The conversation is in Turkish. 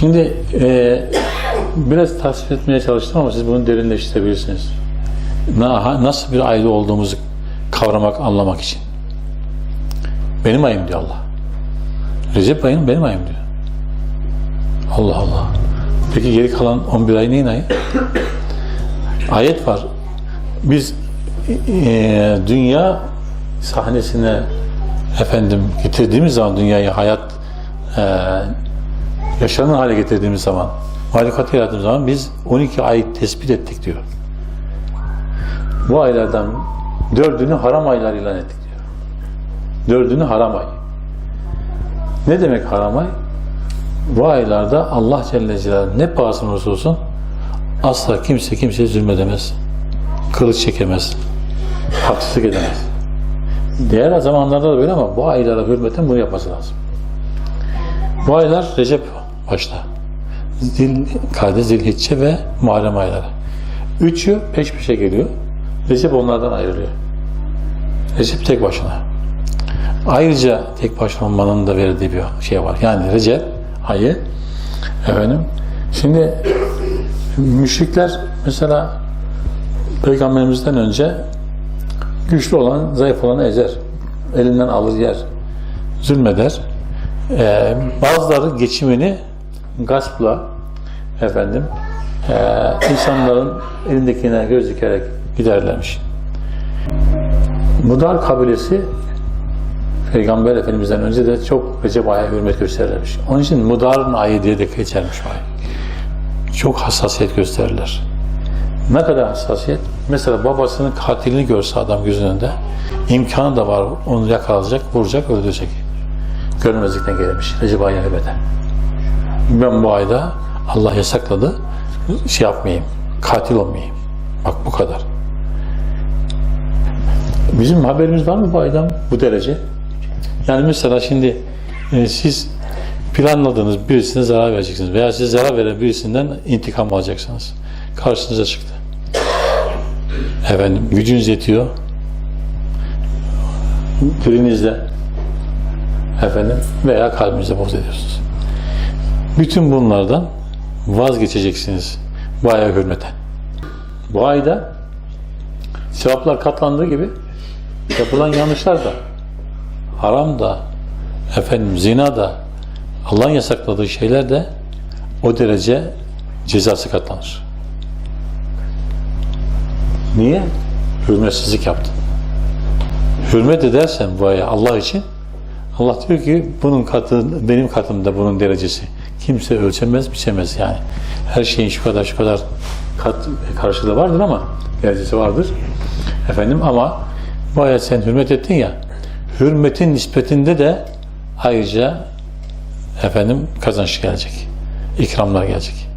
Şimdi e, biraz tasvir etmeye çalıştım ama siz bunu derinleştirebilirsiniz. Na, nasıl bir aile olduğumuzu kavramak, anlamak için. Benim ayım diyor Allah. Recep ayın benim ayım diyor. Allah Allah. Peki geri kalan 11 ay neyin ayı? Ayet var. Biz e, dünya sahnesine efendim getirdiğimiz zaman dünyayı hayat e, yaşanır hale getirdiğimiz zaman mahlukatı yarattığımız zaman biz 12 ay tespit ettik diyor. Bu aylardan dördünü haram aylar ilan ettik diyor. Dördünü haram ay. Ne demek haram ay? Bu aylarda Allah Celle Celaluhu ne pahasına olursa olsun asla kimse kimseye zulmedemez. Kılıç çekemez. Haksızlık edemez. Diğer zamanlarda da böyle ama bu aylara hürmeten bunu yapması lazım. Bu aylar Recep başta. Zil, Kade, Zilhicce ve Muharrem ayları. Üçü peş peşe geliyor. Recep onlardan ayrılıyor. Recep tek başına. Ayrıca tek başına olmanın da verdiği bir şey var. Yani Recep ayı efendim şimdi müşrikler mesela peygamberimizden önce güçlü olan zayıf olanı ezer. Elinden alır yer. Zulmeder. Ee, bazıları geçimini gaspla efendim e, insanların elindekine göz dikerek giderlermiş. Mudar kabilesi Peygamber Efendimiz'den önce de çok Recep ay'a hürmet gösterirlermiş. Onun için Mudar'ın ayı diye de geçermiş o ay. Çok hassasiyet gösterirler. Ne kadar hassasiyet? Mesela babasının katilini görse adam gözünün önünde imkanı da var onu yakalayacak, vuracak, öldürecek. Görmezlikten gelmiş Recep ayı hürmete. Ben bu ayda Allah yasakladı, şey yapmayayım, katil olmayayım. Bak bu kadar. Bizim haberimiz var mı bu aydan bu derece? Yani mesela şimdi e, siz planladığınız birisine zarar vereceksiniz veya size zarar veren birisinden intikam alacaksınız. Karşınıza çıktı. Efendim gücünüz yetiyor. Dilinizle efendim veya kalbinizle boz ediyorsunuz. Bütün bunlardan vazgeçeceksiniz bu aya hürmeten. Bu ayda sevaplar katlandığı gibi yapılan yanlışlar da haram da efendim zina da Allah'ın yasakladığı şeyler de o derece cezası katlanır. Niye? Hürmetsizlik yaptın. Hürmet edersen bu aya Allah için Allah diyor ki bunun katı benim katımda bunun derecesi. Kimse ölçemez, biçemez yani. Her şeyin şu kadar şu kadar kat karşılığı vardır ama derecesi vardır. Efendim ama bu aya sen hürmet ettin ya hürmetin nispetinde de ayrıca efendim kazanç gelecek. ikramlar gelecek.